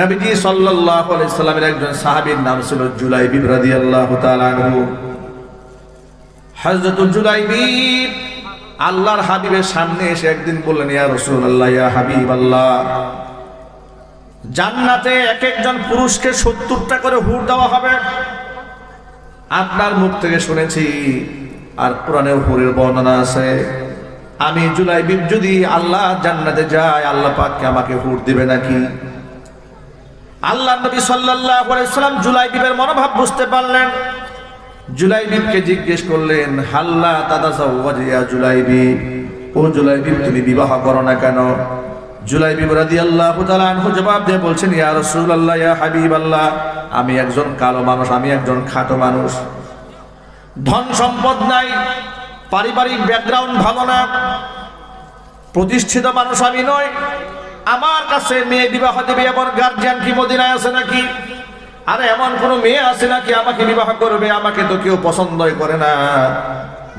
নবীজি সাল্লাল্লাহু আলাইহি সাল্লামের একজন সাহাবীর নাম ছিল জুলাইবিব রাদিয়াল্লাহু তাআলা আনহু। হযরতুল জুলাইবিব আল্লাহর হাবিবের সামনে এসে একদিন বললেন, ইয়া রাসূলুল্লাহ, ইয়া হাবিবাল্লাহ, জান্নাতে এক একজন পুরুষকে সত্তরটা করে হুর দেওয়া হবে। আপনার মুখ থেকে শুনেছি, আর কোরআনেও হুরের বর্ণনা আছে, আমি জুলাইবিব যদি আল্লাহ জান্নাতে যাই আল্লাহ পাককে আমাকে হুর দিবে নাকি? আল্লাহ নবী সাল্লাম জুলাইবিবের মনোভাব বুঝতে পারলেন। জুলাইবিবকে জিজ্ঞেস করলেন, হাল্লা তাদাসাওয়াজিয়া জুলাইবিব? ও জুলাইবিব তুমি বিবাহ করো না কেন? জুলাইবিব রাদিয়াল্লাহু তাআলা আনহু জবাব দিয়ে বলছেন, ইয়া রাসূলুল্লাহ, ইয়া হাবিবাল্লাহ, আমি একজন কালো মানুষ, আমি একজন খাটো মানুষ। ধন সম্পদ নাই, পারিবারিক ব্যাকগ্রাউন্ড ভালো না, প্রতিষ্ঠিত মানুষ আমি নই আমার কাছে মেয়ে বিবাহ দেবে, এমন গার্জিয়ান কি মদিনায় আছে নাকি? আরে এমন কোন মেয়ে আছে নাকি আমাকে বিবাহ করবে? আমাকে তো কেউ পছন্দই করে না।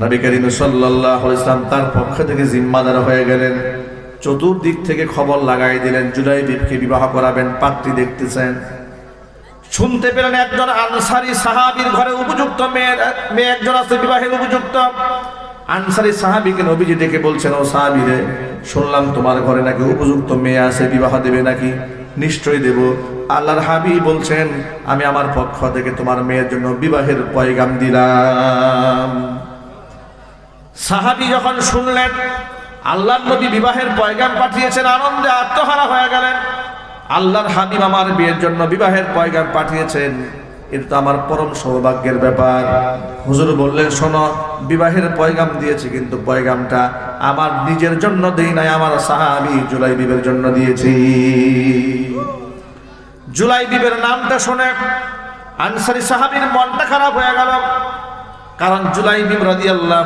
নবী করিম সাল্লাম তার পক্ষ থেকে জিম্মাদার হয়ে গেলেন। চতুর্দিক থেকে খবর লাগাই দিলেন জুলাইবিবকে বিবাহ করাবেন, পাত্রী দেখতেছেন। শুনতে পেলেন একজন আনসারি সাহাবীর ঘরে উপযুক্ত মেয়ে মেয়ে একজন আছে বিবাহের উপযুক্ত। আনসারি সাহাবীকে নবীজি ডেকে বলছেন, ও সাহাবি রে শুনলাম তোমার ঘরে নাকি উপযুক্ত মেয়ে আছে, বিবাহ দেবে নাকি? নিশ্চয়ই দেব। আল্লাহর হাবি বলছেন, আমি আমার পক্ষ থেকে তোমার মেয়ের জন্য বিবাহের পয়গাম দিলাম। সাহাবী যখন শুনলেন আল্লাহ নবী বিবাহের পয়গাম পাঠিয়েছেন, আনন্দে আত্মহারা হয়ে গেলেন। আল্লাহর হাবিব আমার বিয়ের জন্য বিবাহের পয়গাম পাঠিয়েছেন। এটা আমার পরম সৌভাগ্যের ব্যাপার। হুজুর বললেন, শোনো, বিবাহের পয়গাম দিয়েছি, কিন্তু পয়গামটা আমার নিজের জন্য দেই নাই, আমার সাহাবি জুলাই বিবের জন্য দিয়েছি। জুলাই বিবের নামটা শুনে, আনসারি সাহাবির মনটা খারাপ হয়ে গেল, কারণ জুলাই বিব রাজি আল্লাহ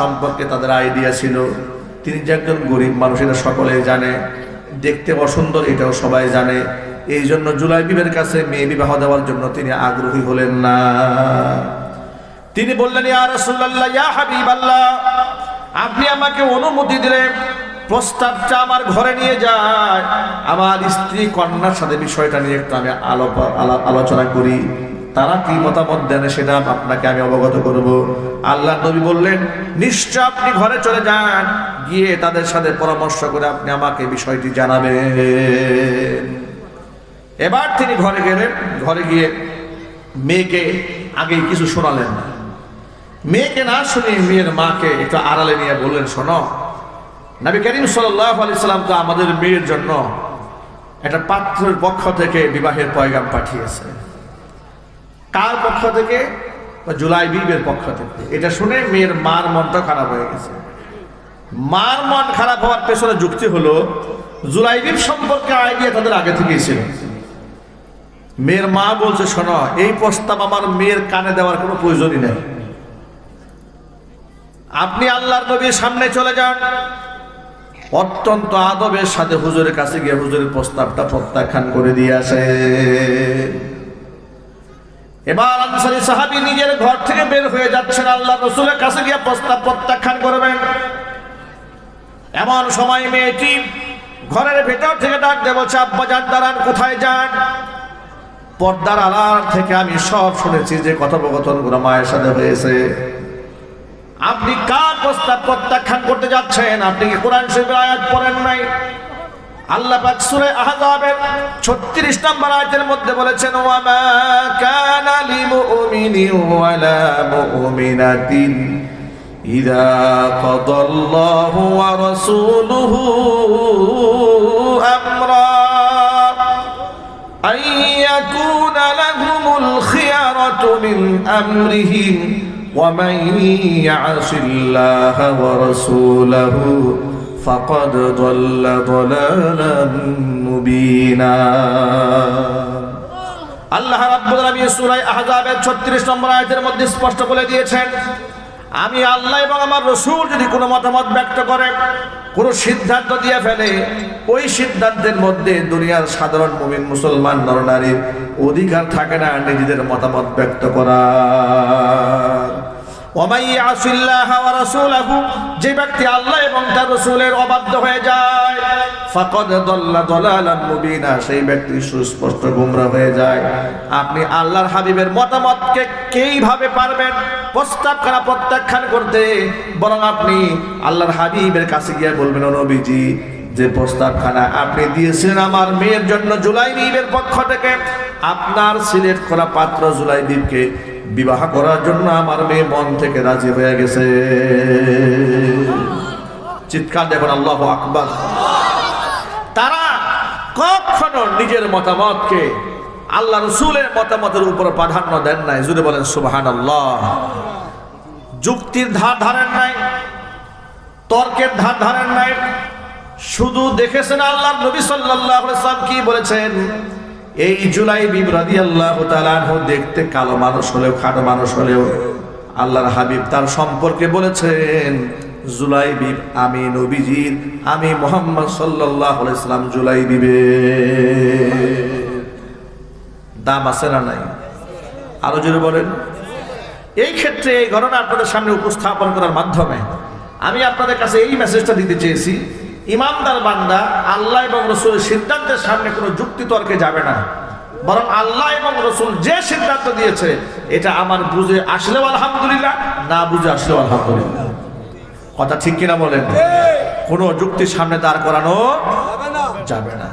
সম্পর্কে তাদের আইডিয়া ছিল। তিনি যে একজন গরিব মানুষ সকলে জানে। দেখতে অসুন্দর এটাও সবাই জানে। এই জন্য জুলাই বিবের কাছে মেয়ে বিবাহ দেওয়ার জন্য তিনি আগ্রহী হলেন না। তিনি বললেন আপনি আমাকে অনুমতি দিলেন প্রস্তাবটা আমার ঘরে নিয়ে যায়। আমার স্ত্রী কন্যার সাথে বিষয়টা নিয়ে একটু আমি আলোচনা করি। তারা কি মতামত দেন সেটা আপনাকে আমি অবগত করব। আল্লাহ নবী বললেন, নিশ্চয় আপনি ঘরে চলে যান, গিয়ে তাদের সাথে পরামর্শ করে আপনি আমাকে বিষয়টি জানাবেন। এবার তিনি ঘরে গেলেন, ঘরে গিয়ে মেয়েকে আগে কিছু শোনালেন না। মেয়েকে না শুনে মেয়ের মাকে একটু আড়ালে নিয়ে বললেন, শোনো, নবী করিম সাল্লাহ আলি সাল্লাম তো আমাদের মেয়ের জন্য একটা পাত্রের পক্ষ থেকে বিবাহের পয়গাম পাঠিয়েছে কার পক্ষ থেকে? জুলাই বিবের পক্ষ থেকে। এটা শুনে মেয়ের মার মনটা খারাপ হয়ে গেছে। মার মন খারাপ হওয়ার পেছনে যুক্তি হলো জুলাইবিব সম্পর্কে আইডিয়া তাদের আগে থেকেই ছিল। মেয়ের মা বলছে, শোনো, এই প্রস্তাব আমার মেয়ের কানে দেওয়ার কোনো প্রয়োজনই নেই। আপনি আল্লাহর নবীর সামনে চলে যান। অত্যন্ত আদবের সাথে হুজুরের কাছে গিয়ে হুজুরের প্রস্তাবটা প্রত্যাখ্যান করে দিয়ে আসে এবার আনসারি সাহাবি নিজের ঘর থেকে বের হয়ে যাচ্ছেন আল্লাহ রসুলের কাছে গিয়ে প্রস্তাব প্রত্যাখ্যান করবেন। এমন সময় মেয়েটি ঘরের ভেতর থেকে ডাক দেব আব্বা যান, দাঁড়ান, কোথায় যান? পর্দার আড়ার থেকে আমি সব শুনেছি যে কথোপকথনগুলো মায়ের সাথে হয়েছে। আপনি কার প্রস্তাব প্রত্যাখ্যান করতে যাচ্ছেন? আপনি কি কোরআন শরীফের আয়াত পড়েন নাই? আল্লাহ পাক সূরা আহজাবের 36 নম্বর আয়াতের মধ্যে বলেছেন ওয়া মা কানা লিমুমিনিন ওয়ালা মুমিনাতিন ইযা কাদাল্লাহু ওয়া রাসূলুহু আমরা أن يكون لهم الخيرة من أمرهم ومن يعص الله ورسوله فقد ضل ضلالا مبينا আল্লাহ রাব্বুল আলামিন সূরা আহজাবের 36 নম্বর আয়াতের মধ্যে স্পষ্ট বলে দিয়েছেন আমি আল্লাহ এবং আমার রসুল যদি কোনো মতামত ব্যক্ত করে কোনো সিদ্ধান্ত দিয়ে ফেলে ওই সিদ্ধান্তের মধ্যে দুনিয়ার সাধারণ মুমিন মুসলমান নরনারীর অধিকার থাকে না নিজেদের মতামত ব্যক্ত করার যে ব্যক্তি আল্লাহ এবং তার রাসূলের অবাধ্য হয়ে যায় সেই ব্যক্তি সুস্পষ্ট গোমরা হয়ে যায়। আপনি আল্লাহর হাবিবের মতামতকে কীভাবে পারবেন? প্রস্তাব করা প্রত্যাখ্যান করতে, বরং আপনি আল্লাহর হাবিবের কাছে গিয়ে বলবেন, "ও নবীজি যে প্রস্তাবখানা আপনি দিয়েছিলেন আমার মেয়ের জন্য জুলাই বিবের পক্ষ থেকে, আপনার সিলেক্ট করা পাত্র জুলাই দ্বীপকে বিবাহ করার জন্য আমার মেয়ে মন থেকে রাজি হয়ে গেছে। চিৎকার দেখুন, আল্লাহ আকবর। তারা কখনো নিজের মতামতকে আল্লাহ রসুলের মতামতের উপর প্রাধান্য দেন নাই। যদি বলেন সুবাহান আল্লাহ যুক্তির ধার ধারেন নাই, তর্কের ধার ধারেন নাই শুধু দেখেছেন আল্লাহ নবী সাল্লাম কি বলেছেন? এই জুলাই বিবরাদি আল্লাহ দেখতে কালো মানুষ হলেও, খাটো মানুষ হলেও আল্লাহর হাবিব তার সম্পর্কে বলেছেন জুলাই বিব আমি নবীজির, আমি মোহাম্মদ সাল্লাল্লাহু আলাইহি সাল্লাম জুলাই বিবে দাম আছে না নাই? আরও জোরে বলেন। এই ক্ষেত্রে এই ঘটনা আপনাদের সামনে উপস্থাপন করার মাধ্যমে আমি আপনাদের কাছে এই মেসেজটা দিতে চেয়েছি ইমানদার বান্দা আল্লাহ এবং রসুলের সিদ্ধান্তের সামনে কোনো যুক্তি তর্কে যাবে না। বরং আল্লাহ এবং রসুল যে সিদ্ধান্ত দিয়েছে এটা আমার বুঝে আসলেও আলহামদুলিল্লাহ না বুঝে আসলেও আলহামদুলিল্লাহ। কথা ঠিক কিনা বলেন? কোনো যুক্তির সামনে দাঁড় করানো যাবে না।